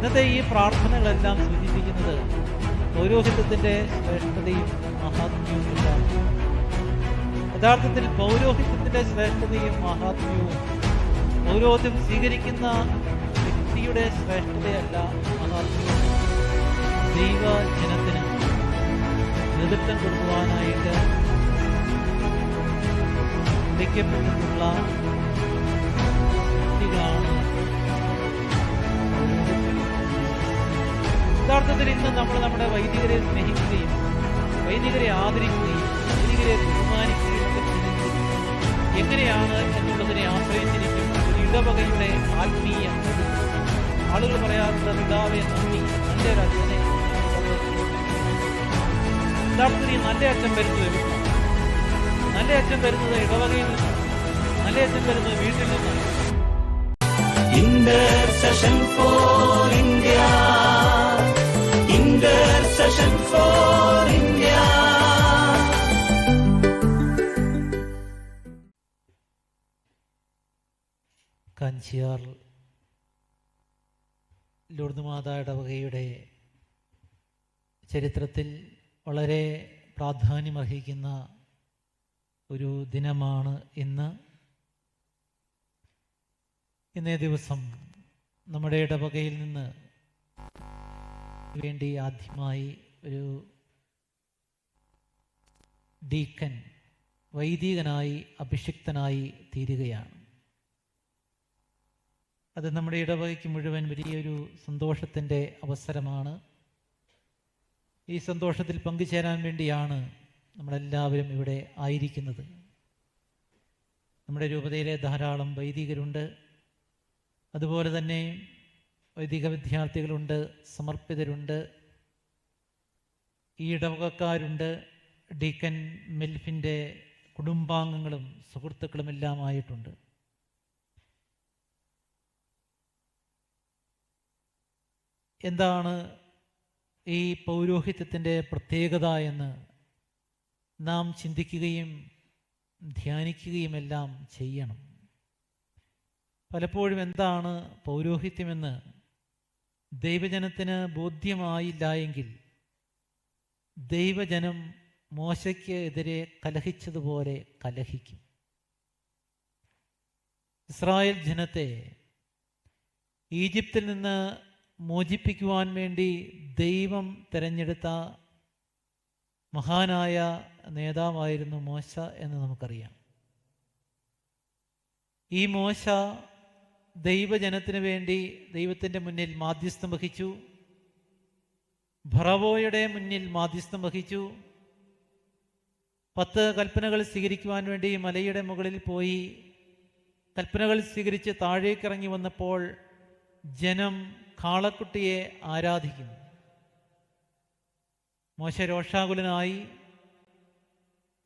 ഇന്നത്തെ ഈ പ്രാർത്ഥനകളെല്ലാം സൂചിപ്പിക്കുന്നത് പൗരോഹിത്യത്തിന്റെ ശ്രേഷ്ഠതയും മഹാത്മ്യവുമെല്ലാം യഥാർത്ഥത്തിൽ പൗരോഹിത്യത്തിന്റെ ശ്രേഷ്ഠതയും മഹാത്മ്യവും പൗരോഹിത്യം സ്വീകരിക്കുന്ന വ്യക്തിയുടെ ശ്രേഷ്ഠതയല്ല മഹാത്മ്യവും ദൈവ ജനത്തിന് നേതൃത്വം കൊടുക്കുവാനായിട്ട് വിളിക്കപ്പെട്ടിട്ടുള്ള യഥാർത്ഥത്തിൽ ഇന്ന് നമ്മൾ നമ്മുടെ വൈദികരെ സ്നേഹിക്കുകയും വൈദികരെ ആദരിക്കുകയും വൈദികരെ ബഹുമാനിക്കുകയും എങ്ങനെയാണ് എന്നുള്ളതിനെ ആശ്രയിച്ചിരിക്കും ഒരു ഇടവകയുടെ ആത്മീയ ആളുകൾ പറയാറുണ്ട് പിതാവെ നന്ദി. നല്ലൊരു അച്ഛനെ യഥാർത്ഥത്തിൽ നല്ല അച്ഛൻ വരുന്നത്? നല്ല അച്ഛൻ വരുന്നത് ഇടവകയിൽ നിന്നാണ്. നല്ല അച്ഛൻ വരുന്നത് വീട്ടിൽ നിന്നാണ്. Intercession for For India. Kanchiyar Lourdes Mata ഇടവകയുടെ ചരിത്രത്തിൽ വളരെ പ്രാധാന്യമർഹിക്കുന്ന ഒരു ദിനമാണ് ഇന്ന് ഇന്നേ ദിവസം നമ്മുടെ ഇടവകയിൽ നിന്ന് വേണ്ടി ആദ്യമായി ഒരു ഡീക്കൻ വൈദികനായി അഭിഷിക്തനായി തീരുകയാണ്. അത് നമ്മുടെ ഇടവകയ്ക്ക് മുഴുവൻ വലിയൊരു സന്തോഷത്തിന്റെ അവസരമാണ്. ഈ സന്തോഷത്തിൽ പങ്കുചേരാൻ വേണ്ടിയാണ് നമ്മളെല്ലാവരും ഇവിടെ ആയിരിക്കുന്നത്. നമ്മുടെ രൂപതയിലെ ധാരാളം വൈദികരുണ്ട്. അതുപോലെ തന്നെ വൈദിക വിദ്യാർത്ഥികളുണ്ട് സമർപ്പിതരുണ്ട് ഈ ഇടവകക്കാരുണ്ട് ഡീക്കൻ മെൽഫിന്റെ കുടുംബാംഗങ്ങളും സുഹൃത്തുക്കളും എല്ലാം ആയിട്ടുണ്ട് എന്താണ് ഈ പൗരോഹിത്യത്തിന്റെ പ്രത്യേകത എന്ന് നാം ചിന്തിക്കുകയും ധ്യാനിക്കുകയുമെല്ലാം ചെയ്യണം. പലപ്പോഴും എന്താണ് പൗരോഹിത്യമെന്ന് ദൈവജനത്തിന് ബോധ്യമായില്ല എങ്കിൽ ദൈവജനം മോശയ്ക്ക് എതിരെ കലഹിച്ചതുപോലെ കലഹിക്കും. ഇസ്രായേൽ ജനത്തെ ഈജിപ്തിൽ നിന്ന് മോചിപ്പിക്കുവാൻ വേണ്ടി ദൈവം തിരഞ്ഞെടുത്ത മഹാനായ നേതാവായിരുന്നു മോശ എന്ന് നമുക്കറിയാം. ഈ മോശ ദൈവജനത്തിന് വേണ്ടി ദൈവത്തിന്റെ മുന്നിൽ മാധ്യസ്ഥം വഹിച്ചു. ഭറവോയുടെ മുന്നിൽ മാധ്യസ്ഥം വഹിച്ചു. പത്ത് കൽപ്പനകൾ സ്വീകരിക്കുവാൻ വേണ്ടി മലയുടെ മുകളിൽ പോയി. കൽപ്പനകൾ സ്വീകരിച്ച് താഴേക്കിറങ്ങി വന്നപ്പോൾ ജനം കാളക്കുട്ടിയെ ആരാധിക്കുന്നു. മോശ രോഷാകുലനായി.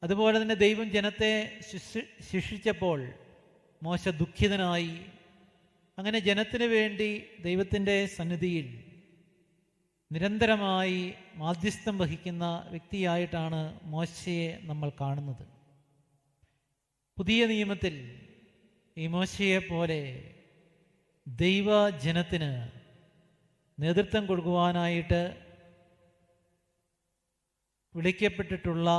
അതുപോലെ തന്നെ ദൈവം ജനത്തെ ശിക്ഷ- ശിക്ഷിച്ചപ്പോൾ മോശ ദുഃഖിതനായി. അങ്ങനെ ജനത്തിന് വേണ്ടി ദൈവത്തിന്റെ സന്നിധിയിൽ നിരന്തരമായി മാധ്യസ്ഥം വഹിക്കുന്ന വ്യക്തിയായിട്ടാണ് മോശയെ നമ്മൾ കാണുന്നത്. പുതിയ നിയമത്തിൽ ഈ മോശയെ പോലെ ദൈവജനത്തിന് നേതൃത്വം കൊടുക്കുവാനായിട്ട് വിളിക്കപ്പെട്ടിട്ടുള്ള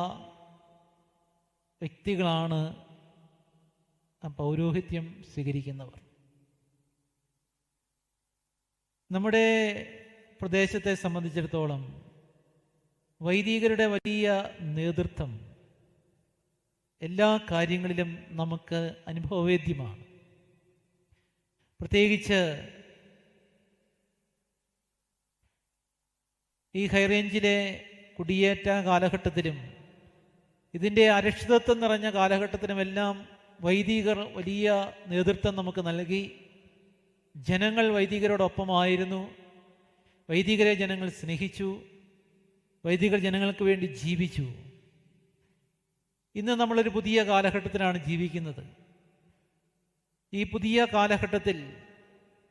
വ്യക്തികളാണ് പൗരോഹിത്യം സ്വീകരിക്കുന്നവർ. നമ്മുടെ പ്രദേശത്തെ സംബന്ധിച്ചിടത്തോളം വൈദികരുടെ വലിയ നേതൃത്വം എല്ലാ കാര്യങ്ങളിലും നമുക്ക് അനുഭവവേദ്യമാണ്. പ്രത്യേകിച്ച് ഈ ഹൈറേഞ്ചിലെ കുടിയേറ്റ കാലഘട്ടത്തിലും ഇതിന്റെ അരക്ഷിതത്വം നിറഞ്ഞ കാലഘട്ടത്തിലുമെല്ലാം വൈദികർ വലിയ നേതൃത്വം നമുക്ക് നൽകി. ജനങ്ങൾ വൈദികരോടൊപ്പമായിരുന്നു. വൈദികരെ ജനങ്ങൾ സ്നേഹിച്ചു. വൈദികർ ജനങ്ങൾക്ക് വേണ്ടി ജീവിച്ചു. ഇന്ന് നമ്മളൊരു പുതിയ കാലഘട്ടത്തിലാണ് ജീവിക്കുന്നത്. ഈ പുതിയ കാലഘട്ടത്തിൽ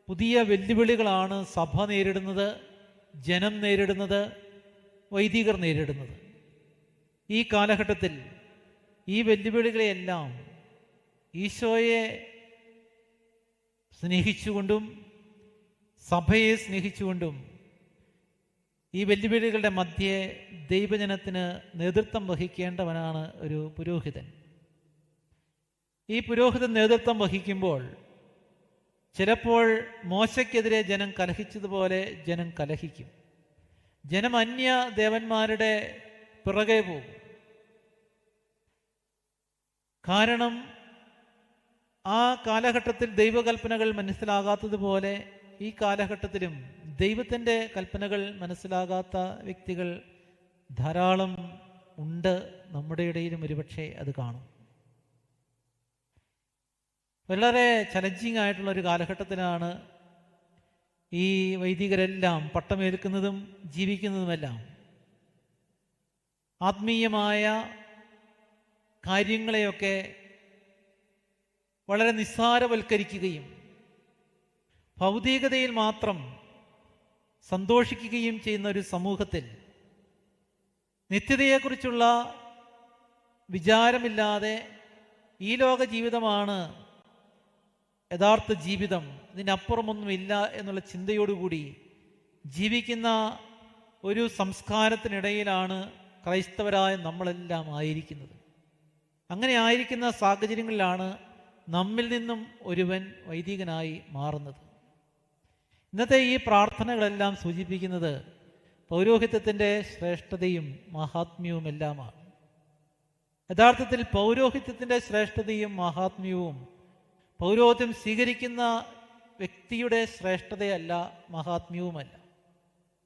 പുതിയ വെല്ലുവിളികളാണ് സഭ നേരിടുന്നത് ജനം നേരിടുന്നത് വൈദികർ നേരിടുന്നത്. ഈ കാലഘട്ടത്തിൽ ഈ വെല്ലുവിളികളെയെല്ലാം ഈശോയെ സ്നേഹിച്ചുകൊണ്ടും സഭയെ സ്നേഹിച്ചുകൊണ്ടും ഈ വെല്ലുവിളികളുടെ മധ്യേ ദൈവജനത്തിന് നേതൃത്വം വഹിക്കേണ്ടവനാണ് ഒരു പുരോഹിതൻ. ഈ പുരോഹിതൻ നേതൃത്വം വഹിക്കുമ്പോൾ ചിലപ്പോൾ മോശയ്ക്കെതിരെ ജനം കലഹിച്ചതുപോലെ ജനം കലഹിക്കും. ജനം അന്യ ദേവന്മാരുടെ പിറകെ പോകും. കാരണം ആ കാലഘട്ടത്തിൽ ദൈവകൽപ്പനകൾ മനസ്സിലാകാത്തതുപോലെ ഈ കാലഘട്ടത്തിലും ദൈവത്തിന്റെ കൽപ്പനകൾ മനസ്സിലാകാത്ത വ്യക്തികൾ ധാരാളം ഉണ്ട്. നമ്മുടെ ഇടയിലും ഒരുപക്ഷെ അത് കാണും. വളരെ ചലഞ്ചിങ് ആയിട്ടുള്ള ഒരു കാലഘട്ടത്തിലാണ് ഈ വൈദികരെല്ലാം പട്ടമേൽക്കുന്നതും ജീവിക്കുന്നതുമെല്ലാം. ആത്മീയമായ കാര്യങ്ങളെയൊക്കെ വളരെ നിസ്സാരവൽക്കരിക്കുകയും ഭൗതികതയിൽ മാത്രം സന്തോഷിക്കുകയും ചെയ്യുന്ന ഒരു സമൂഹത്തിൽ നിത്യതയെക്കുറിച്ചുള്ള വിചാരമില്ലാതെ ഈ ലോക ജീവിതമാണ് യഥാർത്ഥ ജീവിതം. ഇതിനപ്പുറമൊന്നുമില്ല എന്നുള്ള ചിന്തയോടുകൂടി ജീവിക്കുന്ന ഒരു സംസ്കാരത്തിനിടയിലാണ് ക്രൈസ്തവരായ നമ്മളെല്ലാം ആയിരിക്കുന്നത്. അങ്ങനെ ആയിരിക്കുന്ന സാഹചര്യങ്ങളിലാണ് നമ്മിൽ നിന്നും ഒരുവൻ വൈദികനായി മാറുന്നത്. ഇന്നത്തെ ഈ പ്രാർത്ഥനകളെല്ലാം സൂചിപ്പിക്കുന്നത് പൗരോഹിത്യത്തിന്റെ ശ്രേഷ്ഠതയും മഹാത്മ്യവും എല്ലാമാണ് യഥാർത്ഥത്തിൽ പൗരോഹിത്യത്തിന്റെ ശ്രേഷ്ഠതയും മഹാത്മ്യവും പൗരോഹിത്യം സ്വീകരിക്കുന്ന വ്യക്തിയുടെ ശ്രേഷ്ഠതയല്ല മഹാത്മ്യവുമല്ല.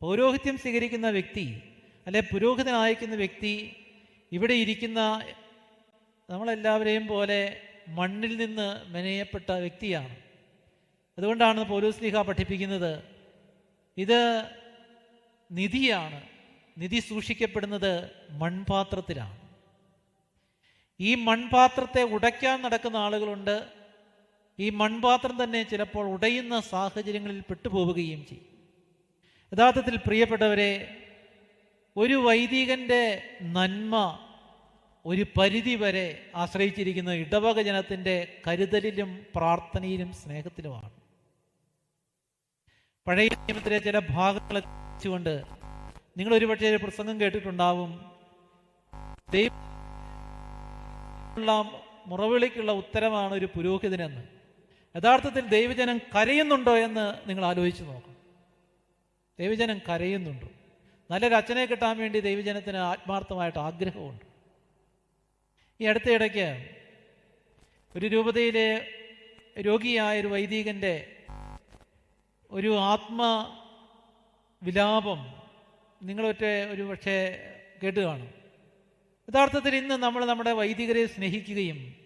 പൗരോഹിത്യം സ്വീകരിക്കുന്ന വ്യക്തി അല്ലെ പുരോഹിതനായിക്കുന്ന വ്യക്തി ഇവിടെ ഇരിക്കുന്ന നമ്മളെല്ലാവരെയും പോലെ മണ്ണിൽ നിന്ന് മെനയപ്പെട്ട വ്യക്തിയാണ്. അതുകൊണ്ടാണ് പോലീസ് പൗലോസ്ലിഹ പഠിപ്പിക്കുന്നത് ഇത് നിധിയാണ് നിധി സൂക്ഷിക്കപ്പെടുന്നത് മൺപാത്രത്തിലാണ്. ഈ മൺപാത്രത്തെ ഉടയ്ക്കാൻ നടക്കുന്ന ആളുകളുണ്ട് ഈ മൺപാത്രം തന്നെ ചിലപ്പോൾ ഉടയുന്ന സാഹചര്യങ്ങളിൽ പെട്ടുപോവുകയും ചെയ്യും. യഥാർത്ഥത്തിൽ പ്രിയപ്പെട്ടവരെ ഒരു വൈദികന്റെ നന്മ ഒരു പരിധി വരെ ആശ്രയിച്ചിരിക്കുന്ന ഇടവക ജനത്തിന്റെ കരുതലിലും പ്രാർത്ഥനയിലും സ്നേഹത്തിലുമാണ്. പഴയ നിയമത്തിലെ ചില ഭാഗങ്ങളെ വെച്ചുകൊണ്ട് നിങ്ങൾ ഒരുപക്ഷെ ഒരു പ്രസംഗം കേട്ടിട്ടുണ്ടാവും. ദൈവമുള്ള മുറവിളിക്കുള്ള ഉത്തരമാണ് ഒരു പുരോഹിതനെന്ന്. യഥാർത്ഥത്തിൽ ദൈവജനം കരയുന്നുണ്ടോ എന്ന് നിങ്ങൾ ആലോചിച്ച് നോക്കണം. ദൈവജനം കരയുന്നുണ്ടോ. നല്ലൊരു അച്ഛനെ കിട്ടാൻ വേണ്ടി ദൈവജനത്തിന് ആത്മാർത്ഥമായിട്ട് ആഗ്രഹമുണ്ട്. ഈ അടുത്തയിടയ്ക്ക് ഒരു രൂപതയിലെ രോഗിയായ ഒരു വൈദികന്റെ ഒരു ആത്മ വിലാപം നിങ്ങളൊറ്റ ഒരു പക്ഷേ കേട്ട് കാണും. യഥാർത്ഥത്തിൽ ഇന്ന് നമ്മൾ നമ്മുടെ വൈദികരെ സ്നേഹിക്കുകയും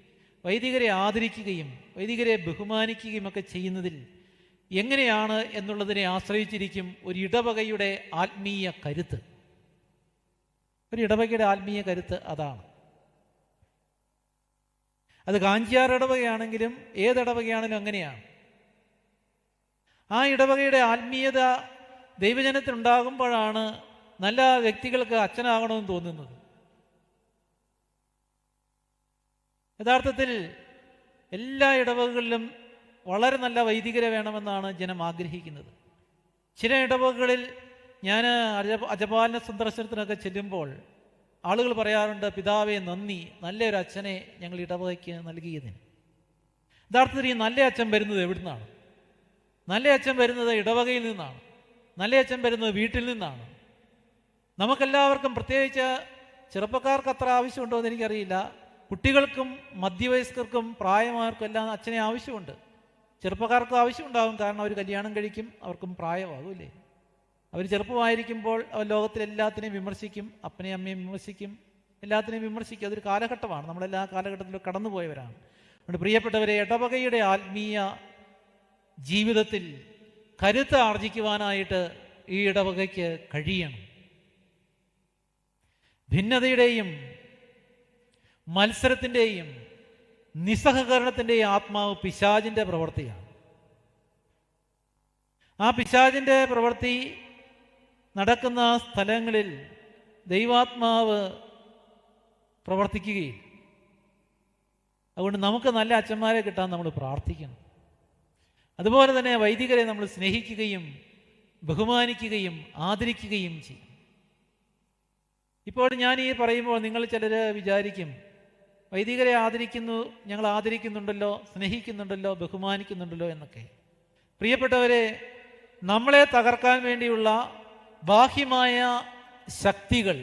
വൈദികരെ ആദരിക്കുകയും വൈദികരെ ബഹുമാനിക്കുകയും ഒക്കെ ചെയ്യുന്നതിൽ എങ്ങനെയാണ് എന്നുള്ളതിനെ ആശ്രയിച്ചിരിക്കും ഒരു ഇടവകയുടെ ആത്മീയ കരുത്ത്. ഒരു ഇടവകയുടെ ആത്മീയ കരുത്ത് അതാണ്. അത് കാഞ്ചിയാർ ഇടവകയാണെങ്കിലും ഏത് ഇടവകയാണെങ്കിലും അങ്ങനെയാണ്. ആ ഇടവകയുടെ ആത്മീയത ദൈവജനത്തിനുണ്ടാകുമ്പോഴാണ് നല്ല വ്യക്തികൾക്ക് അച്ഛനാകണമെന്ന് തോന്നുന്നത്. യഥാർത്ഥത്തിൽ എല്ലാ ഇടവകകളിലും വളരെ നല്ല വൈദികരെ വേണമെന്നാണ് ജനം ആഗ്രഹിക്കുന്നത്. ചില ഇടവകകളിൽ ഞാൻ അജ അജപാലന സന്ദർശനത്തിനൊക്കെ ചെല്ലുമ്പോൾ ആളുകൾ പറയാറുണ്ട് പിതാവെ നന്ദി. നല്ലൊരു അച്ഛനെ ഞങ്ങൾ ഇടവകയ്ക്ക് നൽകിയതിന്. യഥാർത്ഥത്തിൽ ഈ നല്ല അച്ഛൻ വരുന്നത് എവിടുന്നാണ്? നല്ല അച്ഛൻ വരുന്നത് ഇടവകയിൽ നിന്നാണ്. നല്ല അച്ഛൻ വരുന്നത് വീട്ടിൽ നിന്നാണ്. നമുക്കെല്ലാവർക്കും പ്രത്യേകിച്ച് ചെറുപ്പക്കാർക്ക് അത്ര ആവശ്യമുണ്ടോ എന്ന് എനിക്കറിയില്ല. കുട്ടികൾക്കും മധ്യവയസ്കർക്കും പ്രായമാർക്കും എല്ലാം അച്ഛനെ ആവശ്യമുണ്ട്. ചെറുപ്പക്കാർക്കും ആവശ്യമുണ്ടാകും കാരണം അവർ കല്യാണം കഴിക്കും അവർക്കും പ്രായമാകുമല്ലേ അവർ ചെറുപ്പമായിരിക്കുമ്പോൾ അവർ ലോകത്തിലെല്ലാത്തിനെയും വിമർശിക്കും അപ്പനെയും അമ്മയും വിമർശിക്കും എല്ലാത്തിനെയും വിമർശിക്കും. അതൊരു കാലഘട്ടമാണ്. നമ്മളെല്ലാ കാലഘട്ടത്തിലും കടന്നുപോയവരാണ്. അതുകൊണ്ട് പ്രിയപ്പെട്ടവരെ ഇടവകയുടെ ആത്മീയ ജീവിതത്തിൽ കരുത്ത് ആർജിക്കുവാനായിട്ട് ഈ ഇടവകയ്ക്ക് കഴിയണം. ഭിന്നതയുടെയും മത്സരത്തിന്റെയും നിസ്സഹകരണത്തിന്റെയും ആത്മാവ് പിശാജിന്റെ പ്രവൃത്തിയാണ്. ആ പിശാജിന്റെ പ്രവൃത്തി നടക്കുന്ന സ്ഥലങ്ങളിൽ ദൈവാത്മാവ് പ്രവർത്തിക്കുകയും അതുകൊണ്ട് നമുക്ക് നല്ല അച്ഛന്മാരെ കിട്ടാൻ നമ്മൾ പ്രാർത്ഥിക്കണം. അതുപോലെ തന്നെ വൈദികരെ നമ്മൾ സ്നേഹിക്കുകയും ബഹുമാനിക്കുകയും ആദരിക്കുകയും ചെയ്യും. ഇപ്പോൾ ഞാൻ ഈ പറയുമ്പോൾ നിങ്ങൾ ചിലർ വിചാരിക്കും വൈദികരെ ആദരിക്കുന്നു ഞങ്ങൾ ആദരിക്കുന്നുണ്ടല്ലോ സ്നേഹിക്കുന്നുണ്ടല്ലോ ബഹുമാനിക്കുന്നുണ്ടല്ലോ എന്നൊക്കെ. പ്രിയപ്പെട്ടവരെ നമ്മളെ തകർക്കാൻ വേണ്ടിയുള്ള ബാഹ്യമായ ശക്തികൾ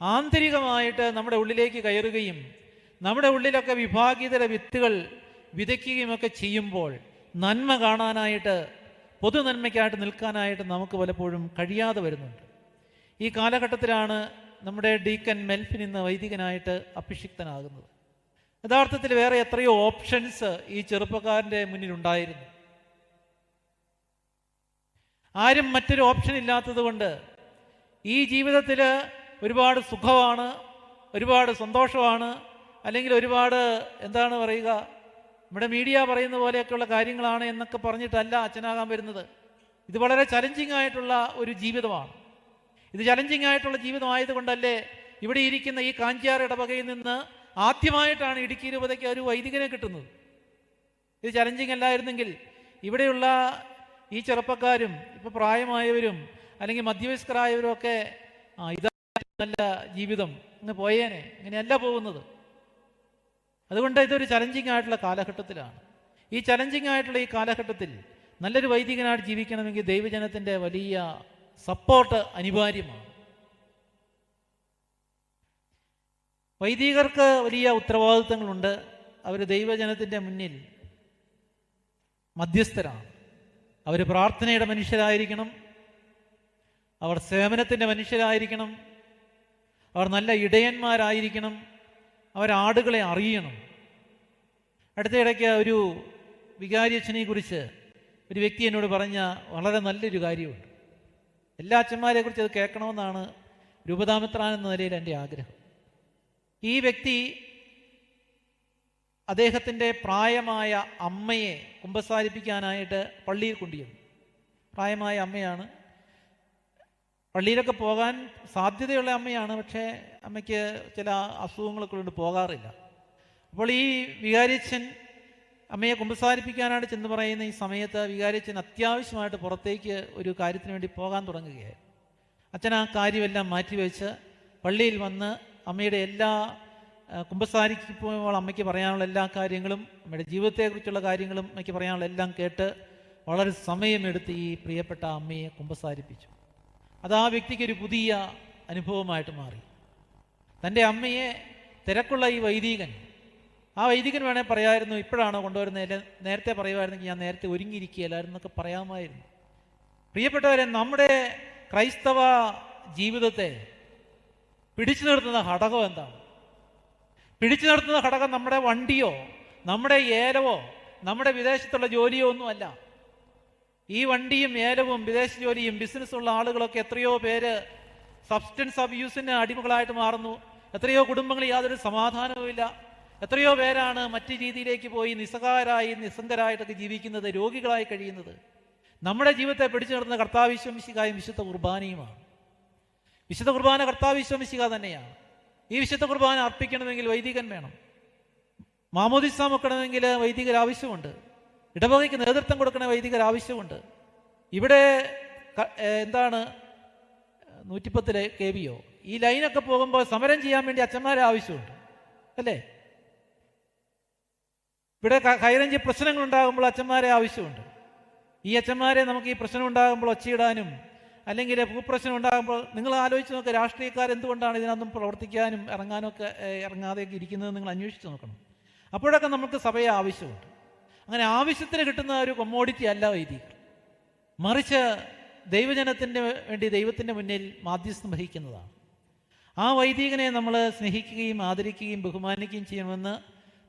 ആന്തരികമായിട്ട് നമ്മുടെ ഉള്ളിലേക്ക് കയറുകയും നമ്മുടെ ഉള്ളിലൊക്കെ വിഭാഗീതര വിത്തുകൾ വിതയ്ക്കുകയും ഒക്കെ ചെയ്യുമ്പോൾ നന്മ കാണാനായിട്ട് പൊതു നന്മയ്ക്കായിട്ട് നിൽക്കാനായിട്ട് നമുക്ക് പലപ്പോഴും കഴിയാതെ വരുന്നുണ്ട്. ഈ കാലഘട്ടത്തിലാണ് നമ്മുടെ ഡീക്കൻ മെൽഫിൻ ഇന്ന് വൈദികനായിട്ട് അഭിഷിക്തനാകുന്നത്. യഥാർത്ഥത്തിൽ വേറെ എത്രയോ ഓപ്ഷൻസ് ഈ ചെറുപ്പക്കാരന്റെ മുന്നിലുണ്ടായിരുന്നു. ആരും മറ്റൊരു ഓപ്ഷൻ ഇല്ലാത്തത് കൊണ്ട് ഈ ജീവിതത്തിൽ ഒരുപാട് സുഖമാണ് ഒരുപാട് സന്തോഷമാണ് അല്ലെങ്കിൽ ഒരുപാട് എന്താണ് പറയുക നമ്മുടെ മീഡിയ പറയുന്ന പോലെയൊക്കെയുള്ള കാര്യങ്ങളാണ് എന്നൊക്കെ പറഞ്ഞിട്ടല്ല അച്ഛനാകാൻ വരുന്നത്. ഇത് വളരെ ചലഞ്ചിങ് ആയിട്ടുള്ള ഒരു ജീവിതമാണ്. ഇത് ചലഞ്ചിങ് ആയിട്ടുള്ള ജീവിതമായതുകൊണ്ടല്ലേ ഇവിടെ ഇരിക്കുന്ന ഈ കാഞ്ചിയാർ ഇടവകയിൽ നിന്ന് ആദ്യമായിട്ടാണ് ഇടുക്കി രൂപതയ്ക്ക് ഒരു വൈദികനെ കിട്ടുന്നത്. ഇത് ചലഞ്ചിങ് അല്ലായിരുന്നെങ്കിൽ ഇവിടെയുള്ള ഈ ചെറുപ്പക്കാരും ഇപ്പോൾ പ്രായമായവരും അല്ലെങ്കിൽ മധ്യവയസ്കരായവരും ഒക്കെ ആ ഇതാ നല്ല ജീവിതം ഇങ്ങ് പോയേനെ ഇങ്ങനെയല്ല പോകുന്നത്. അതുകൊണ്ട് ഇതൊരു ചലഞ്ചിങ് ആയിട്ടുള്ള കാലഘട്ടത്തിലാണ്. ഈ ചലഞ്ചിങ് ആയിട്ടുള്ള ഈ കാലഘട്ടത്തിൽ നല്ലൊരു വൈദികനായിട്ട് ജീവിക്കണമെങ്കിൽ ദൈവജനത്തിന്റെ വലിയ സപ്പോർട്ട് അനിവാര്യമാണ്. വൈദികർക്ക് വലിയ ഉത്തരവാദിത്തങ്ങളുണ്ട്. അവർ ദൈവജനത്തിന്റെ മുന്നിൽ മധ്യസ്ഥരാണ്. അവർ പ്രാർത്ഥനയുടെ മനുഷ്യരായിരിക്കണം. അവർ സേവനത്തിന്റെ മനുഷ്യരായിരിക്കണം. അവർ നല്ല ഇടയന്മാരായിരിക്കണം. അവർ ആടുകളെ അറിയണം. അടുത്തയിടയ്ക്ക് ഒരു വികാരിയച്ഛനെ കുറിച്ച് ഒരു വ്യക്തി എന്നോട് പറഞ്ഞ വളരെ നല്ലൊരു കാര്യമുണ്ട്. എല്ലാ അച്ഛന്മാരെ കുറിച്ച് അത് കേൾക്കണമെന്നാണ് രൂപതാമിത്രാൻ എന്ന നിലയിൽ എന്റെ ആഗ്രഹം. ഈ വ്യക്തി അദ്ദേഹത്തിന്റെ പ്രായമായ അമ്മയെ കുമ്പസാരിപ്പിക്കാനായിട്ട് പള്ളിയിൽ കൊണ്ടുചെന്നു. പ്രായമായ അമ്മയാണ്. പള്ളിയിലൊക്കെ പോകാൻ സാധ്യതയുള്ള അമ്മയാണ്. പക്ഷേ അമ്മയ്ക്ക് ചില അസുഖങ്ങളൊക്കെ കൊണ്ട് പോകാറില്ല. അപ്പോൾ ഈ വികാരിച്ചൻ അമ്മയെ കുമ്പസാരിപ്പിക്കാനായിട്ട് ചെന്ന് പറയുന്ന ഈ സമയത്ത് വികാരിച്ചൻ അത്യാവശ്യമായിട്ട് പുറത്തേക്ക് ഒരു കാര്യത്തിന് വേണ്ടി പോകാൻ തുടങ്ങുകയായിരുന്നു. അച്ഛൻ ആ കാര്യമെല്ലാം മാറ്റിവെച്ച് പള്ളിയിൽ വന്ന് അമ്മയുടെ എല്ലാ ആ, പോയപ്പോൾ അമ്മയ്ക്ക് പറയാനുള്ള എല്ലാ കാര്യങ്ങളും അമ്മയുടെ ജീവിതത്തെക്കുറിച്ചുള്ള കാര്യങ്ങളും അമ്മയ്ക്ക് പറയാനുള്ള എല്ലാം കേട്ട് വളരെ സമയമെടുത്ത് ഈ പ്രിയപ്പെട്ട അമ്മയെ കുമ്പസാരിപ്പിച്ചു. അത് ആ വ്യക്തിക്ക് ഒരു പുതിയ അനുഭവമായിട്ട് മാറി. തന്റെ അമ്മയെ തിരക്കുള്ള ഈ വൈദികൻ ആ വൈദികൻ വേണേൽ പറയായിരുന്നു ഇപ്പോഴാണോ കൊണ്ടുവരുന്നത്? നേരത്തെ പറയുമായിരുന്നെങ്കിൽ ഞാൻ നേരത്തെ ഒരുങ്ങിയിരിക്കുകയല്ലായിരുന്നു എന്നൊക്കെ പറയാമായിരുന്നു. പ്രിയപ്പെട്ടവരെ നമ്മുടെ ക്രൈസ്തവ ജീവിതത്തെ പിടിച്ചു നിർത്തുന്ന ഘടകം എന്താണ്? പിടിച്ചു നിർത്തുന്ന ഘടകം നമ്മുടെ വണ്ടിയോ നമ്മുടെ ഏലവോ നമ്മുടെ വിദേശത്തുള്ള ജോലിയോ ഒന്നുമല്ല. ഈ വണ്ടിയും ഏലവും വിദേശ ജോലിയും ബിസിനസ്സുള്ള ആളുകളൊക്കെ എത്രയോ പേര് സബ്സ്റ്റൻസ് അബ്യൂസിന് അടിമകളായിട്ട് മാറുന്നു. എത്രയോ കുടുംബങ്ങളിൽ യാതൊരു സമാധാനവുമില്ല എത്രയോ പേരാണ് മറ്റു രീതിയിലേക്ക് പോയി നിസ്സഹാരായി നിസ്സംഗരായിട്ടൊക്കെ ജീവിക്കുന്നത് രോഗികളായി കഴിയുന്നത്. നമ്മുടെ ജീവിതത്തെ പിടിച്ചു നിർത്തുന്ന കർത്താവിശ്വമിശികായും വിശുദ്ധ കുർബാനയുമാണ്. വിശുദ്ധ കുർബാന കർത്താവിശ്വമിശിക തന്നെയാണ്. ഈ വിശുദ്ധ കുർബാന അർപ്പിക്കണമെങ്കിൽ വൈദികൻ വേണം. മാമോദിസ വെക്കണമെങ്കിൽ വൈദികർ ആവശ്യമുണ്ട്. ഇടവകയ്ക്ക് നേതൃത്വം കൊടുക്കണ വൈദികർ ആവശ്യമുണ്ട്. ഇവിടെ എന്താണ് നൂറ്റിപ്പത്തിലെ കെ വിയോ ഈ ലൈനൊക്കെ പോകുമ്പോൾ സമരം ചെയ്യാൻ വേണ്ടി അച്ഛന്മാരെ ആവശ്യമുണ്ട്. അല്ലേ? ഇവിടെ ഹൈറേഞ്ച് പ്രശ്നങ്ങൾ ഉണ്ടാകുമ്പോൾ അച്ഛന്മാരെ ആവശ്യമുണ്ട്. ഈ അച്ഛന്മാരെ നമുക്ക് ഈ പ്രശ്നം ഉണ്ടാകുമ്പോൾ ഒച്ചയിടാനും അല്ലെങ്കിൽ ഭൂപ്രശ്നം ഉണ്ടാകുമ്പോൾ നിങ്ങൾ ആലോചിച്ച് നോക്കുക രാഷ്ട്രീയക്കാർ എന്തുകൊണ്ടാണ് ഇതിനൊന്നും പ്രവർത്തിക്കാനും ഇറങ്ങാനും ഒക്കെ ഇറങ്ങാതെയൊക്കെ ഇരിക്കുന്നത് നിങ്ങൾ അന്വേഷിച്ച് നോക്കണം. അപ്പോഴൊക്കെ നമുക്ക് സഭയെ ആവശ്യമുണ്ട്. അങ്ങനെ ആവശ്യത്തിന് കിട്ടുന്ന ഒരു കൊമ്മോഡിറ്റി അല്ല വൈദികർ. മറിച്ച് ദൈവജനത്തിന്റെ വേണ്ടി ദൈവത്തിന്റെ മുന്നിൽ മാധ്യസ്ഥം വഹിക്കുന്നതാണ്. ആ വൈദികനെ നമ്മൾ സ്നേഹിക്കുകയും ആദരിക്കുകയും ബഹുമാനിക്കുകയും ചെയ്യണമെന്ന്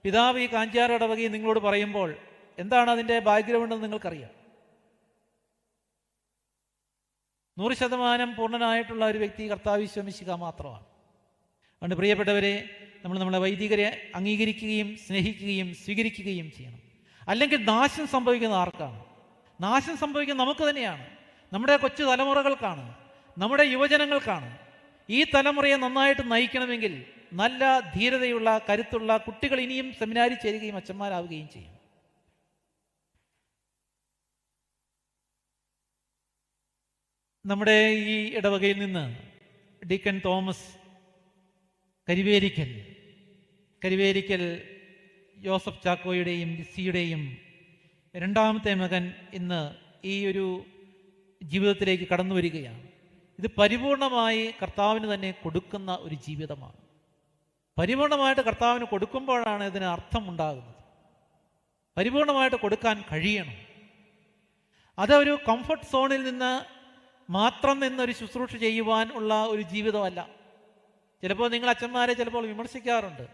പിതാവ് ഈ കാഞ്ചാർ നിങ്ങളോട് പറയുമ്പോൾ എന്താണ് അതിന്റെ ബാക്ക്ഗ്രൗണ്ട് എന്ന് നിങ്ങൾക്കറിയാം. നൂറ് ശതമാനം പൂർണനായിട്ടുള്ള ഒരു വ്യക്തി കർത്താവ് വിശ്വമിക്കുക മാത്രമാണ്. അതുകൊണ്ട് പ്രിയപ്പെട്ടവരെ നമ്മൾ നമ്മളെ വൈദികരെ അംഗീകരിക്കുകയും സ്നേഹിക്കുകയും സ്വീകരിക്കുകയും ചെയ്യണം. അല്ലെങ്കിൽ നാശം സംഭവിക്കുന്ന ആർക്കാണ്? നാശം സംഭവിക്കുന്ന നമുക്ക് തന്നെയാണ്. നമ്മുടെ കൊച്ചു തലമുറകൾക്കാണ്. നമ്മുടെ യുവജനങ്ങൾക്കാണ്. ഈ തലമുറയെ നന്നായിട്ട് നയിക്കണമെങ്കിൽ നല്ല ധീരതയുള്ള കരുത്തുള്ള കുട്ടികൾ ഇനിയും സെമിനാരിൽ ചേരുകയും അച്ഛന്മാരാവുകയും ചെയ്യും. നമ്മുടെ ഈ ഇടവകയിൽ നിന്ന് deacon Thomas Kariverikkal Kariverikkal Joseph ചാക്കോയുടെയും ലിസിയുടെയും രണ്ടാമത്തെ മകൻ ഇന്ന് ഈ ഒരു ജീവിതത്തിലേക്ക് കടന്നു വരികയാണ്. ഇത് പരിപൂർണമായി കർത്താവിന് തന്നെ കൊടുക്കുന്ന ഒരു ജീവിതമാണ്. പരിപൂർണമായിട്ട് കർത്താവിന് കൊടുക്കുമ്പോഴാണ് ഇതിന് അർത്ഥം ഉണ്ടാകുന്നത് പരിപൂർണമായിട്ട് കൊടുക്കാൻ കഴിയണം. അതൊരു കംഫർട്ട് സോണിൽ നിന്ന് മാത്രം നിന്നൊരു ശുശ്രൂഷ ചെയ്യുവാൻ ഉള്ള ഒരു ജീവിതമല്ല. ചിലപ്പോൾ നിങ്ങൾ അച്ഛന്മാരെ ചിലപ്പോൾ വിമർശിക്കാറുണ്ട്.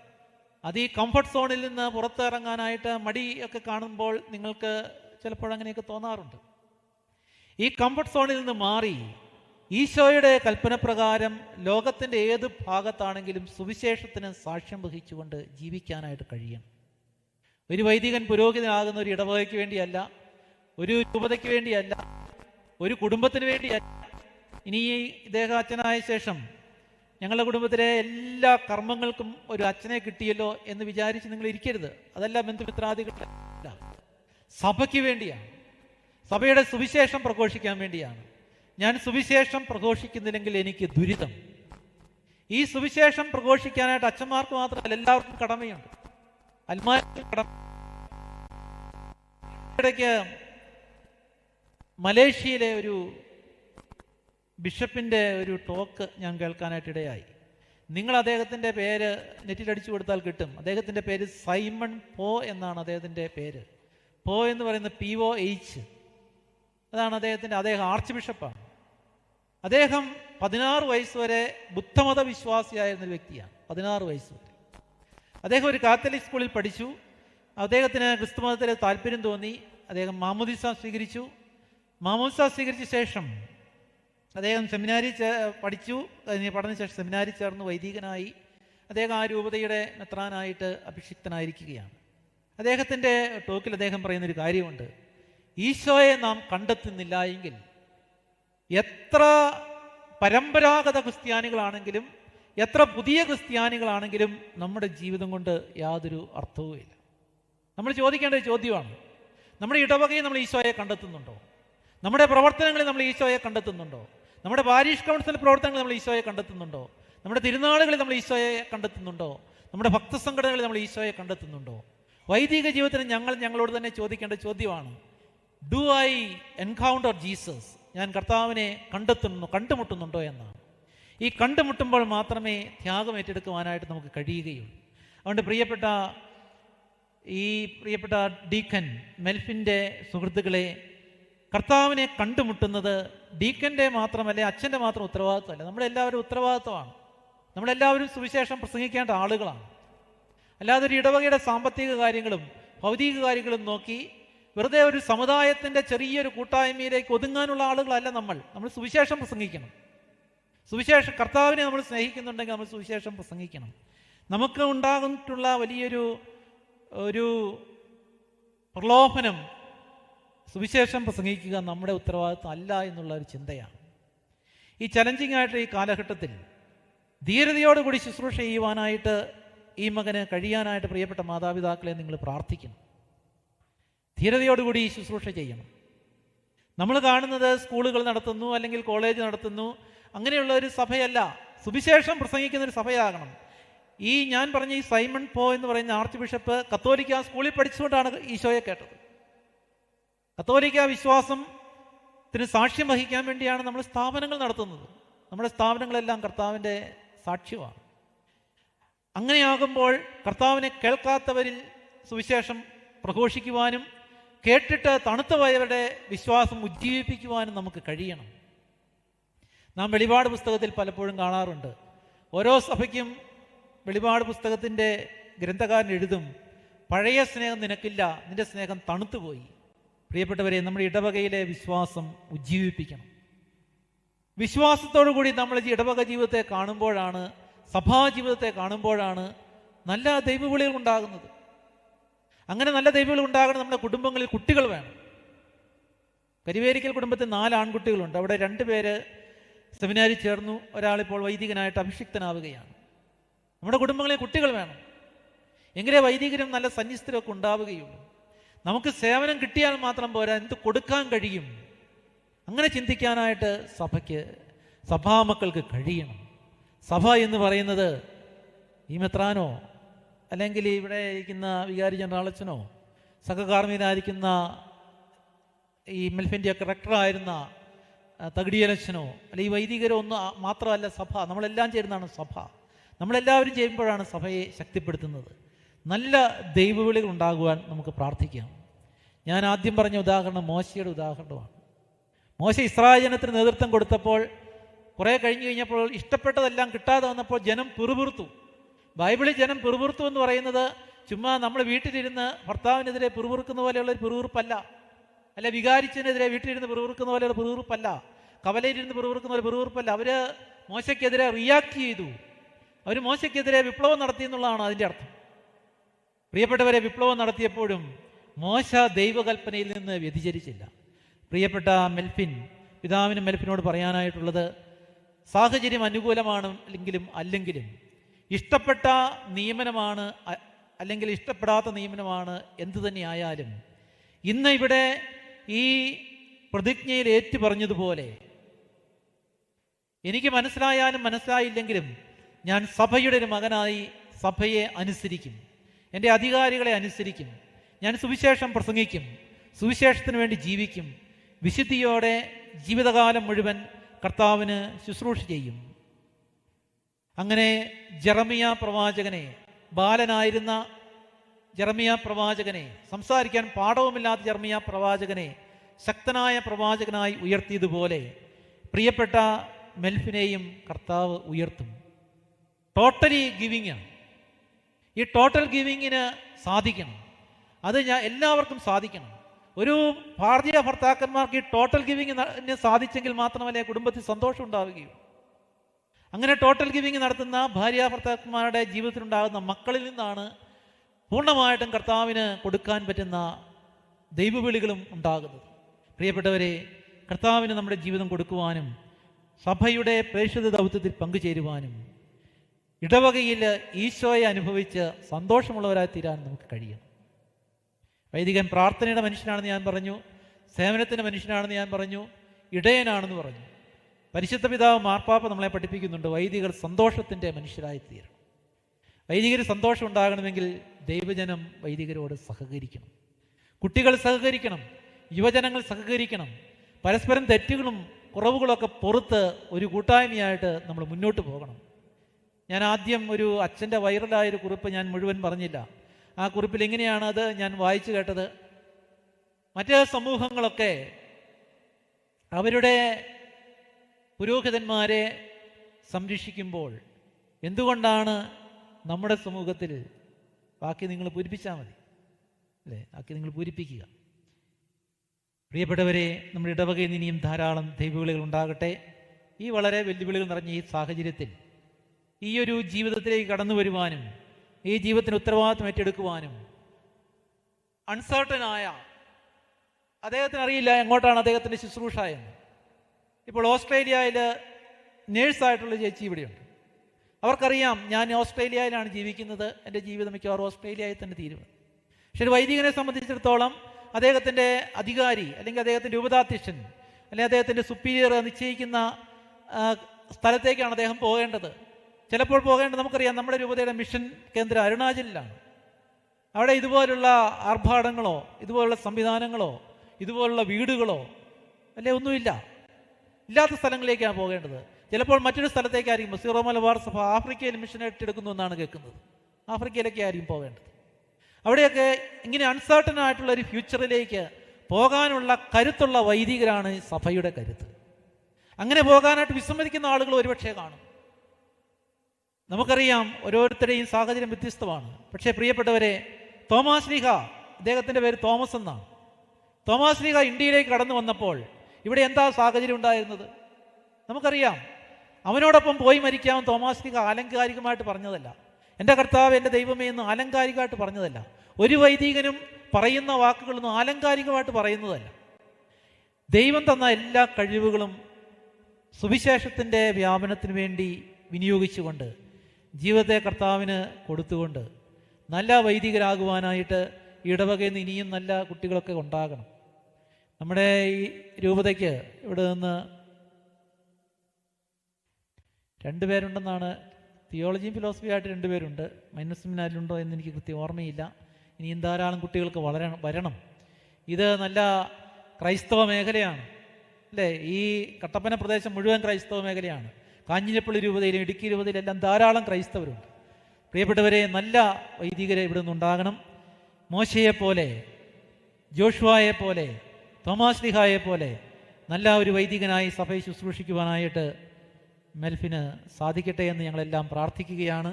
അത് ഈ കംഫർട്ട് സോണിൽ നിന്ന് പുറത്തിറങ്ങാനായിട്ട് മടി ഒക്കെ കാണുമ്പോൾ നിങ്ങൾക്ക് ചിലപ്പോൾ അങ്ങനെയൊക്കെ തോന്നാറുണ്ട്. ഈ കംഫർട്ട് സോണിൽ നിന്ന് മാറി ഈശോയുടെ കൽപ്പനപ്രകാരം ലോകത്തിന്റെ ഏത് ഭാഗത്താണെങ്കിലും സുവിശേഷത്തിന് സാക്ഷ്യം വഹിച്ചുകൊണ്ട് ജീവിക്കാനായിട്ട് കഴിയണം. ഒരു വൈദികൻ പുരോഹിതനാകുന്ന ഒരു ഇടവകയ്ക്ക് വേണ്ടിയല്ല ഒരു രൂപതയ്ക്ക് വേണ്ടിയല്ല ഒരു കുടുംബത്തിന് വേണ്ടി ഇനി ഇദ്ദേഹം അച്ഛനായ ശേഷം ഞങ്ങളുടെ കുടുംബത്തിലെ എല്ലാ കർമ്മങ്ങൾക്കും ഒരു അച്ഛനെ കിട്ടിയല്ലോ എന്ന് വിചാരിച്ച് നിങ്ങൾ ഇരിക്കരുത്. അതല്ല ബന്ധുമിത്രാദികളല്ല സഭയ്ക്ക് വേണ്ടിയാണ്. സഭയുടെ സുവിശേഷം പ്രഘോഷിക്കാൻ വേണ്ടിയാണ്. ഞാൻ സുവിശേഷം പ്രഘോഷിക്കുന്നില്ലെങ്കിൽ എനിക്ക് ദുരിതം. ഈ സുവിശേഷം പ്രഘോഷിക്കാനായിട്ട് അച്ഛന്മാർക്ക് മാത്രമല്ല എല്ലാവർക്കും കടമയുണ്ട്. അൽമാർക്കും കടമ ഇടയ്ക്ക് മലേഷ്യയിലെ ഒരു ബിഷപ്പിന്റെ ഒരു ടോക്ക് ഞാൻ കേൾക്കാനായിട്ടിടയായി നിങ്ങൾ അദ്ദേഹത്തിന്റെ പേര് നെറ്റിലടിച്ചു കൊടുത്താൽ കിട്ടും. അദ്ദേഹത്തിന്റെ പേര് സൈമൺ പോ എന്നാണ് അദ്ദേഹത്തിന്റെ പേര്. പോ എന്ന് പറയുന്ന പി ഒ എച്ച് അതാണ് അദ്ദേഹത്തിന്റെ അദ്ദേഹം ആർച്ച് ബിഷപ്പാണ്. അദ്ദേഹം പതിനാറ് വയസ്സ് വരെ ബുദ്ധമത വിശ്വാസിയായിരുന്ന വ്യക്തിയാണ്. പതിനാറ് വയസ്സ് വരെ. അദ്ദേഹം ഒരു കാത്തലിക് സ്കൂളിൽ പഠിച്ചു. അദ്ദേഹത്തിന് ക്രിസ്തുമതത്തിൽ താല്പര്യം തോന്നി. അദ്ദേഹം മാമുദിസ സ്വീകരിച്ചു. മാമുദിസ സ്വീകരിച്ച ശേഷം അദ്ദേഹം സെമിനാരി പഠിച്ചു. പഠന ശേഷം സെമിനാരി ചേർന്ന് വൈദികനായി അദ്ദേഹം ആ രൂപതയുടെ മെത്രാനായിട്ട് അഭിഷിക്തനായിരിക്കുകയാണ്. അദ്ദേഹത്തിന്റെ ടോക്കിൽ അദ്ദേഹം പറയുന്നൊരു കാര്യമുണ്ട്. ഈശോയെ നാം കണ്ടെത്തുന്നില്ല എങ്കിൽ എത്ര പരമ്പരാഗത ക്രിസ്ത്യാനികളാണെങ്കിലും എത്ര പുതിയ ക്രിസ്ത്യാനികളാണെങ്കിലും നമ്മുടെ ജീവിതം കൊണ്ട് യാതൊരു അർത്ഥവുമില്ല. നമ്മൾ ചോദിക്കേണ്ട ഒരു ചോദ്യമാണ്. നമ്മുടെ ഇടവകയിൽ നമ്മൾ ഈശോയെ കണ്ടെത്തുന്നുണ്ടോ? നമ്മുടെ പ്രവർത്തനങ്ങളിൽ നമ്മൾ ഈശോയെ കണ്ടെത്തുന്നുണ്ടോ? നമ്മുടെ പാരീഷ് കൗൺസിൽ പ്രവർത്തനങ്ങളിൽ നമ്മൾ ഈശോയെ കണ്ടെത്തുന്നുണ്ടോ? നമ്മുടെ തിരുനാളുകളിൽ നമ്മൾ ഈശോയെ കണ്ടെത്തുന്നുണ്ടോ? നമ്മുടെ ഭക്തസംഘടനകളിൽ നമ്മൾ ഈശോയെ കണ്ടെത്തുന്നുണ്ടോ? വൈദിക ജീവിതത്തിൽ ഞങ്ങൾ ഞങ്ങളോട് തന്നെ ചോദിക്കേണ്ട ചോദ്യമാണ് ഡു ഐ എൻകൗണ്ടർ ജീസസ് ഞാൻ കർത്താവിനെ കണ്ടെത്തുന്നു കണ്ടുമുട്ടുന്നുണ്ടോ എന്നാണ്. ഈ കണ്ടുമുട്ടുമ്പോൾ മാത്രമേ ത്യാഗം ഏറ്റെടുക്കുവാനായിട്ട് നമുക്ക് കഴിയുകയുള്ളൂ. അതുകൊണ്ട് പ്രിയപ്പെട്ട ഈ പ്രിയപ്പെട്ട ഡീക്കൻ മെൽഫിന്റെ സുഹൃത്തുക്കളെ കർത്താവിനെ കണ്ടുമുട്ടുന്നത് ഡീക്കന്റെ മാത്രമല്ല അച്ഛന്റെ മാത്രം ഉത്തരവാദിത്വമല്ല. നമ്മളെല്ലാവരും ഉത്തരവാദിത്വമാണ്. നമ്മളെല്ലാവരും സുവിശേഷം പ്രസംഗിക്കേണ്ട ആളുകളാണ്. അല്ലാതെ ഒരു ഇടവകയുടെ സാമ്പത്തിക കാര്യങ്ങളും ഭൗതിക കാര്യങ്ങളും നോക്കി വെറുതെ ഒരു സമുദായത്തിന്റെ ചെറിയൊരു കൂട്ടായ്മയിലേക്ക് ഒതുങ്ങാനുള്ള ആളുകളല്ല നമ്മൾ. നമ്മൾ സുവിശേഷം പ്രസംഗിക്കണം. സുവിശേഷം കർത്താവിനെ നമ്മൾ സ്നേഹിക്കുന്നുണ്ടെങ്കിൽ നമ്മൾ സുവിശേഷം പ്രസംഗിക്കണം. നമുക്ക് ഉണ്ടാകുന്നിട്ടുള്ള വലിയൊരു ഒരു പ്രലോഭനം സുവിശേഷം പ്രസംഗിക്കുക നമ്മുടെ ഉത്തരവാദിത്വം അല്ല എന്നുള്ള ഒരു ചിന്തയാണ്. ഈ ചലഞ്ചിങ് ആയിട്ട് ഈ കാലഘട്ടത്തിൽ ധീരതയോടുകൂടി ശുശ്രൂഷ ചെയ്യുവാനായിട്ട് ഈ മകന് കഴിയാനായിട്ട് പ്രിയപ്പെട്ട മാതാപിതാക്കളെ നിങ്ങൾ പ്രാർത്ഥിക്കണം. ധീരതയോടുകൂടി ഈ ശുശ്രൂഷ ചെയ്യണം. നമ്മൾ കാണുന്നത് സ്കൂളുകൾ നടത്തുന്നു അല്ലെങ്കിൽ കോളേജ് നടത്തുന്നു അങ്ങനെയുള്ള ഒരു സഭയല്ല. സുവിശേഷം പ്രസംഗിക്കുന്ന ഒരു സഭയാകണം. ഈ ഞാൻ പറഞ്ഞ ഈ സൈമൺ പോ എന്ന് പറയുന്ന ആർച്ച് ബിഷപ്പ് കത്തോലിക്ക സ്കൂളിൽ പഠിച്ചുകൊണ്ടാണ് ഈശോയെ കേട്ടത്. കത്തോലിക്ക വിശ്വാസത്തിന് സാക്ഷ്യം വഹിക്കാൻ വേണ്ടിയാണ് നമ്മൾ സ്ഥാപനങ്ങൾ നടത്തുന്നത്. നമ്മുടെ സ്ഥാപനങ്ങളെല്ലാം കർത്താവിന്റെ സാക്ഷ്യമാണ്. അങ്ങനെയാകുമ്പോൾ കർത്താവിനെ കേൾക്കാത്തവരിൽ സുവിശേഷം പ്രഘോഷിക്കുവാനും കേട്ടിട്ട് തണുത്തുപോയവരുടെ വിശ്വാസം ഉജ്ജീവിപ്പിക്കുവാനും നമുക്ക് കഴിയണം. നാം വെളിപാട് പുസ്തകത്തിൽ പലപ്പോഴും കാണാറുണ്ട്. ഓരോ സഭയ്ക്കും വെളിപാട് പുസ്തകത്തിന്റെ ഗ്രന്ഥകാരൻ എഴുതും പഴയ സ്നേഹം നിനക്കില്ല നിന്റെ സ്നേഹം തണുത്തുപോയി. പ്രിയപ്പെട്ടവരെ നമ്മുടെ ഇടവകയിലെ വിശ്വാസം ഉജ്ജീവിപ്പിക്കണം. വിശ്വാസത്തോടു കൂടി നമ്മൾ ഇടവക ജീവിതത്തെ കാണുമ്പോഴാണ് സഭാ ജീവിതത്തെ കാണുമ്പോഴാണ് നല്ല ദൈവവിളികൾ ഉണ്ടാകുന്നത്. അങ്ങനെ നല്ല ദൈവവിളി ഉണ്ടാകണം നമ്മുടെ കുടുംബങ്ങളിൽ കുട്ടികൾ വേണം. കരിവേരിക്കൽ കുടുംബത്തിൽ നാല് ആൺകുട്ടികളുണ്ട്. അവിടെ രണ്ട് പേര് സെമിനാരിൽ ചേർന്നു. ഒരാളിപ്പോൾ വൈദികനായിട്ട് അഭിഷിക്തനാവുകയാണ്. നമ്മുടെ കുടുംബങ്ങളിൽ കുട്ടികൾ വേണം. എങ്കിലേ വൈദികരും നല്ല സന്യസ്തരൊക്കെ ഉണ്ടാവുകയുള്ളൂ. നമുക്ക് സേവനം കിട്ടിയാൽ മാത്രം പോരാ എന്ത് കൊടുക്കാൻ കഴിയും? അങ്ങനെ ചിന്തിക്കാനായിട്ട് സഭയ്ക്ക് സഭാമക്കൾക്ക് കഴിയണം. സഭ എന്ന് പറയുന്നത് ഈ മെത്രാനോ അല്ലെങ്കിൽ ഇവിടെ ഇരിക്കുന്ന വികാരി ജനറാളച്ചനോ സഹകാർമ്മികനായിരിക്കുന്ന ഈ മെൽഫിന്റെ കറക്ടറായിരുന്ന തകിടിയലച്ഛനോ തകിടിയലച്ചനോ അല്ല ഈ വൈദികരോ ഒന്നും മാത്രമല്ല സഭ. നമ്മളെല്ലാം ചേരുന്നതാണ് സഭ. നമ്മളെല്ലാവരും ചെയ്യുമ്പോഴാണ് സഭയെ ശക്തിപ്പെടുത്തുന്നത്. നല്ല ദൈവവിളികൾ ഉണ്ടാകുവാൻ നമുക്ക് പ്രാർത്ഥിക്കാം. ഞാൻ ആദ്യം പറഞ്ഞ ഉദാഹരണം മോശയുടെ ഉദാഹരണമാണ്. മോശ ഇസ്രായജനത്തിന് നേതൃത്വം കൊടുത്തപ്പോൾ കുറേ കഴിഞ്ഞു കഴിഞ്ഞപ്പോൾ ഇഷ്ടപ്പെട്ടതെല്ലാം കിട്ടാതെ വന്നപ്പോൾ ജനം പിറുപിറുത്തു. ബൈബിളിൽ ജനം പിറുപിറുത്തു എന്ന് പറയുന്നത് ചുമ്മാ നമ്മൾ വീട്ടിലിരുന്ന് ഭർത്താവിനെതിരെ പിറുപിറുക്കുന്ന പോലെയുള്ള ഒരു പിറുപിറുപ്പല്ല. അല്ല വികാരിച്ചതിനെതിരെ വീട്ടിലിരുന്ന് പിറുപിറുക്കുന്ന പോലെയുള്ള പിറുപിറുപ്പല്ല. കവലയിലിരുന്ന് പിറുപിറുക്കുന്ന ഒരു പിറുപിറുപ്പല്ല. അവർ മോശയ്ക്കെതിരെ റിയാക്ട് ചെയ്തു. അവർ മോശയ്ക്കെതിരെ വിപ്ലവം നടത്തി എന്നുള്ളതാണ് അതിന്റെ അർത്ഥം. പ്രിയപ്പെട്ടവരെ വിപ്ലവം നടത്തിയപ്പോഴും മോശ ദൈവകൽപ്പനയിൽ നിന്ന് വ്യതിചരിച്ചില്ല പ്രിയപ്പെട്ട മെൽഫിൻ പിതാവിന് മെൽഫിനോട് പറയാനായിട്ടുള്ളത് സാഹചര്യം അനുകൂലമാണ് എങ്കിലും അല്ലെങ്കിലും ഇഷ്ടപ്പെട്ട നിയമനമാണ് അല്ലെങ്കിൽ ഇഷ്ടപ്പെടാത്ത നിയമനമാണ് എന്തു തന്നെയായാലും ഇന്ന് ഇവിടെ ഈ പ്രതിജ്ഞയിൽ ഏറ്റു പറഞ്ഞതുപോലെ എനിക്ക് മനസ്സിലായാലും മനസ്സിലായില്ലെങ്കിലും ഞാൻ സഭയുടെ ഒരു മകനായി സഭയെ അനുസരിക്കും. എന്റെ അധികാരികളെ അനുസരിക്കും. ഞാൻ സുവിശേഷം പ്രസംഗിക്കും. സുവിശേഷത്തിന് വേണ്ടി ജീവിക്കും. വിശുദ്ധിയോടെ ജീവിതകാലം മുഴുവൻ കർത്താവിന് ശുശ്രൂഷ ചെയ്യും. അങ്ങനെ ജറമിയ പ്രവാചകനെ ബാലനായിരുന്ന ജെറമിയ പ്രവാചകനെ സംസാരിക്കാൻ പാഠവുമില്ലാത്ത ജർമിയ പ്രവാചകനെ ശക്തനായ പ്രവാചകനായി ഉയർത്തിയതുപോലെ പ്രിയപ്പെട്ട മെൽഫിനെയും കർത്താവ് ഉയർത്തും. ടോട്ടലി ഗിവിങ് ആണ്. ഈ ടോട്ടൽ ഗിവിങ്ങിന് സാധിക്കണം. അത് ഞാൻ എല്ലാവർക്കും സാധിക്കണം. ഒരു ഭാരതീയ ഭർത്താക്കന്മാർക്ക് ഈ ടോട്ടൽ ഗിവിങ്ങിന് സാധിച്ചെങ്കിൽ മാത്രമല്ലേ കുടുംബത്തിൽ സന്തോഷം ഉണ്ടാവുകയുള്ളൂ. അങ്ങനെ ടോട്ടൽ ഗിവിങ് നടത്തുന്ന ഭാര്യ ഭർത്താക്കന്മാരുടെ ജീവിതത്തിലുണ്ടാകുന്ന മക്കളിൽ നിന്നാണ് പൂർണമായിട്ടും കർത്താവിന് കൊടുക്കാൻ പറ്റുന്ന ദൈവവിളികളും ഉണ്ടാകുന്നത്. പ്രിയപ്പെട്ടവരെ കർത്താവിന് നമ്മുടെ ജീവിതം കൊടുക്കുവാനും സഭയുടെ പ്രേക്ഷിത ദൗത്യത്തിൽ പങ്കുചേരുവാനും ഇടവകയിൽ ഈശോയെ അനുഭവിച്ച് സന്തോഷമുള്ളവരായി തീരാൻ നമുക്ക് കഴിയണം. വൈദികൻ പ്രാർത്ഥനയുടെ മനുഷ്യനാണെന്ന് ഞാൻ പറഞ്ഞു സേവനത്തിന്റെ മനുഷ്യനാണെന്ന് ഞാൻ പറഞ്ഞു ഇടയനാണെന്ന് പറഞ്ഞു. പരിശുദ്ധ പിതാവ് മാർപ്പാപ്പ നമ്മളെ പഠിപ്പിക്കുന്നുണ്ട് വൈദികർ സന്തോഷത്തിന്റെ മനുഷ്യരായി തീരണം വൈദികർ സന്തോഷം ഉണ്ടാകണമെങ്കിൽ ദൈവജനം വൈദികരോട് സഹകരിക്കണം. കുട്ടികൾ സഹകരിക്കണം യുവജനങ്ങൾ സഹകരിക്കണം. പരസ്പരം തെറ്റുകളും കുറവുകളൊക്കെ പുറത്ത് ഒരു കൂട്ടായ്മയായിട്ട് നമ്മൾ മുന്നോട്ട് പോകണം. ഞാൻ ആദ്യം ഒരു അച്ഛന്റെ വൈറലായൊരു കുറിപ്പ് ഞാൻ മുഴുവൻ പറഞ്ഞില്ല. ആ കുറിപ്പിൽ എങ്ങനെയാണ് അത് ഞാൻ വായിച്ചു കേട്ടത്? മറ്റ് സമൂഹങ്ങളൊക്കെ അവരുടെ പുരോഹിതന്മാരെ സംരക്ഷിക്കുമ്പോൾ എന്തുകൊണ്ടാണ് നമ്മുടെ സമൂഹത്തിൽ ബാക്കി നിങ്ങൾ പൂരിപ്പിച്ചാൽ മതി അല്ലേ? ബാക്കി നിങ്ങൾ പൂരിപ്പിക്കുക. പ്രിയപ്പെട്ടവരെ നമ്മുടെ ഇടവകയിൽ ഇനിയും ധാരാളം ദൈവവിളികൾ ഉണ്ടാകട്ടെ. ഈ വളരെ വെല്ലുവിളികൾ നിറഞ്ഞ ഈ സാഹചര്യത്തിൽ ഈ ഒരു ജീവിതത്തിലേക്ക് കടന്നു വരുവാനും ഈ ജീവിതത്തിന് ഉത്തരവാദിത്വം ഏറ്റെടുക്കുവാനും അൺസർട്ടനായ അദ്ദേഹത്തിന് അറിയില്ല എങ്ങോട്ടാണ് അദ്ദേഹത്തിന്റെ ശുശ്രൂഷ എന്ന്. ഇപ്പോൾ ഓസ്ട്രേലിയയിൽ നേഴ്സായിട്ടുള്ള ചേച്ചി ഇവിടെയുണ്ട്. അവർക്കറിയാം ഞാൻ ഓസ്ട്രേലിയയിലാണ് ജീവിക്കുന്നത് എന്റെ ജീവിതം മിക്കവാറും ഓസ്ട്രേലിയയിൽ തന്നെ തീരുവ് പക്ഷെ വൈദികനെ സംബന്ധിച്ചിടത്തോളം അദ്ദേഹത്തിന്റെ അധികാരി അല്ലെങ്കിൽ അദ്ദേഹത്തിന്റെ ഉപതാധ്യക്ഷൻ അല്ലെങ്കിൽ അദ്ദേഹത്തിന്റെ സുപ്പീരിയർ നിശ്ചയിക്കുന്ന സ്ഥലത്തേക്കാണ് അദ്ദേഹം പോകേണ്ടത്. ചിലപ്പോൾ പോകേണ്ടത് നമുക്കറിയാം നമ്മുടെ രൂപതയുടെ മിഷൻ കേന്ദ്രം അരുണാചലിലാണ്. അവിടെ ഇതുപോലുള്ള ആർഭാടങ്ങളോ ഇതുപോലുള്ള സംവിധാനങ്ങളോ ഇതുപോലുള്ള വീടുകളോ അല്ലേ ഒന്നുമില്ല. ഇല്ലാത്ത സ്ഥലങ്ങളിലേക്കാണ് പോകേണ്ടത്. ചിലപ്പോൾ മറ്റൊരു സ്ഥലത്തേക്കായിരിക്കും സീറോ മലബാർ സഭ ആഫ്രിക്കയിൽ മിഷൻ ഏറ്റെടുക്കുന്നു എന്നാണ് കേൾക്കുന്നത്. ആഫ്രിക്കയിലൊക്കെ ആയിരിക്കും പോകേണ്ടത്. അവിടെയൊക്കെ ഇങ്ങനെ അൺസർട്ടൻ ആയിട്ടുള്ള ഒരു ഫ്യൂച്ചറിലേക്ക് പോകാനുള്ള കരുത്തുള്ള വൈദികരാണ് സഭയുടെ കരുത്ത്. അങ്ങനെ പോകാനായിട്ട് വിസമ്മതിക്കുന്ന ആളുകൾ ഒരുപക്ഷെ കാണും. നമുക്കറിയാം ഓരോരുത്തരുടെയും സാഹചര്യം വ്യത്യസ്തമാണ്. പക്ഷേ പ്രിയപ്പെട്ടവരെ തോമാസ് ലീഹ അദ്ദേഹത്തിന്റെ പേര് തോമസ് എന്നാണ്. തോമാസ് ലീഹ ഇന്ത്യയിലേക്ക് കടന്നു വന്നപ്പോൾ ഇവിടെ എന്താ സാഹചര്യം ഉണ്ടായിരുന്നത്? നമുക്കറിയാം അവനോടൊപ്പം പോയി മരിക്കാമെന്ന് തോമാസ് ലീഹ ആലങ്കാരികമായിട്ട് പറഞ്ഞതല്ല. എന്റെ കർത്താവ് എന്റെ ദൈവമേ എന്ന് ആലങ്കാരികമായിട്ട് പറഞ്ഞതല്ല. ഒരു വൈദികനും പറയുന്ന വാക്കുകളൊന്നും ആലങ്കാരികമായിട്ട് പറയുന്നതല്ല. ദൈവം തന്ന എല്ലാ കഴിവുകളും സുവിശേഷത്തിന്റെ വ്യാപനത്തിന് വേണ്ടി വിനിയോഗിച്ചുകൊണ്ട് ജീവിതത്തെ കർത്താവിന് കൊടുത്തുകൊണ്ട് നല്ല വൈദികരാകുവാനായിട്ട് ഇടവകയിൽ നിന്ന് ഇനിയും നല്ല കുട്ടികളൊക്കെ ഉണ്ടാകണം. നമ്മുടെ ഈ രൂപതയ്ക്ക് ഇവിടെ നിന്ന് രണ്ടുപേരുണ്ടെന്നാണ് തിയോളജിയും ഫിലോസഫി ആയിട്ട് രണ്ടുപേരുണ്ട് മൈനസ് സെമിനാരിലുണ്ടോ എന്ന് എനിക്ക് കൃത്യം ഓർമ്മയില്ല. ഇനിയും ധാരാളം കുട്ടികൾക്ക് വളരണം വരണം. ഇത് നല്ല ക്രൈസ്തവ മേഖലയാണ്. അല്ലേ? ഈ കട്ടപ്പന പ്രദേശം മുഴുവൻ ക്രൈസ്തവ മേഖലയാണ്. കാഞ്ഞിരപ്പള്ളി രൂപതയിലും ഇടുക്കി രൂപതയിലും എല്ലാം ധാരാളം ക്രൈസ്തവരുണ്ട്. പ്രിയപ്പെട്ടവരെ നല്ല വൈദികരെ ഇവിടെ നിന്നുണ്ടാകണം. മോശയെ പോലെ ജോഷുവായെ പോലെ തോമാസ് ലിഹായെപ്പോലെ നല്ല ഒരു വൈദികനായി സഭയെ ശുശ്രൂഷിക്കുവാനായിട്ട് മെൽഫിന് സാധിക്കട്ടെ എന്ന് ഞങ്ങളെല്ലാം പ്രാർത്ഥിക്കുകയാണ്.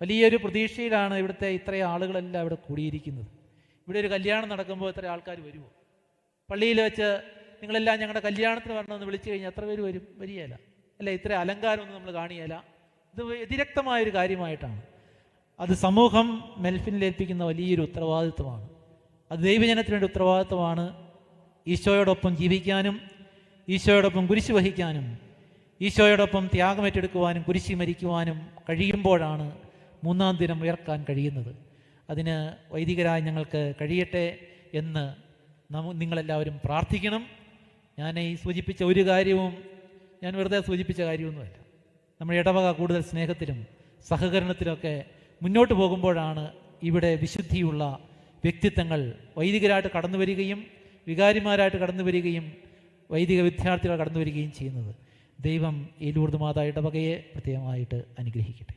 വലിയൊരു പ്രതീക്ഷയിലാണ് ഇവിടുത്തെ ഇത്രയും ആളുകളെല്ലാം ഇവിടെ കൂടിയിരിക്കുന്നത്. ഇവിടെ ഒരു കല്യാണം നടക്കുമ്പോൾ ഇത്ര ആൾക്കാർ വരുമോ? പള്ളിയിൽ വെച്ച് നിങ്ങളെല്ലാം ഞങ്ങളുടെ കല്യാണത്തിന് വരണമെന്ന് വിളിച്ചു കഴിഞ്ഞാൽ എത്ര പേര് വരും? വരികയില്ല അല്ലേ ഇത്ര അലങ്കാരമൊന്നും നമ്മൾ കാണിയല്ല ഇത് വ്യതിരക്തമായൊരു കാര്യമായിട്ടാണ്. അത് സമൂഹം മെൽഫിനിലേൽപ്പിക്കുന്ന വലിയൊരു ഉത്തരവാദിത്വമാണ്. അത് ദൈവജനത്തിന് ഉത്തരവാദിത്വമാണ് ഈശോയോടൊപ്പം ജീവിക്കാനും ഈശോയോടൊപ്പം കുരിശ് വഹിക്കാനും ഈശോയോടൊപ്പം ത്യാഗമേറ്റെടുക്കുവാനും കുരിശി മരിക്കുവാനും കഴിയുമ്പോഴാണ് മൂന്നാം ദിനം ഉയർക്കാൻ കഴിയുന്നത്. അതിന് വൈദികരായ ഞങ്ങൾക്ക് കഴിയട്ടെ എന്ന് നിങ്ങളെല്ലാവരും പ്രാർത്ഥിക്കണം. ഞാൻ ഈ സൂചിപ്പിച്ച ഒരു കാര്യവും ഞാൻ വെറുതെ സൂചിപ്പിച്ച കാര്യമൊന്നുമല്ല. നമ്മുടെ ഇടവക കൂടുതൽ സ്നേഹത്തിലും സഹകരണത്തിലൊക്കെ മുന്നോട്ട് പോകുമ്പോഴാണ് ഇവിടെ വിശുദ്ധിയുള്ള വ്യക്തിത്വങ്ങൾ വൈദികരായിട്ട് കടന്നു വരികയും വികാരിമാരായിട്ട് കടന്നു വരികയും വൈദിക വിദ്യാർത്ഥികൾ കടന്നു വരികയും ചെയ്യുന്നത്. ദൈവം ഈ ലൂർദ് മാതാ ഇടവകയെ പ്രത്യേകമായിട്ട് അനുഗ്രഹിക്കട്ടെ.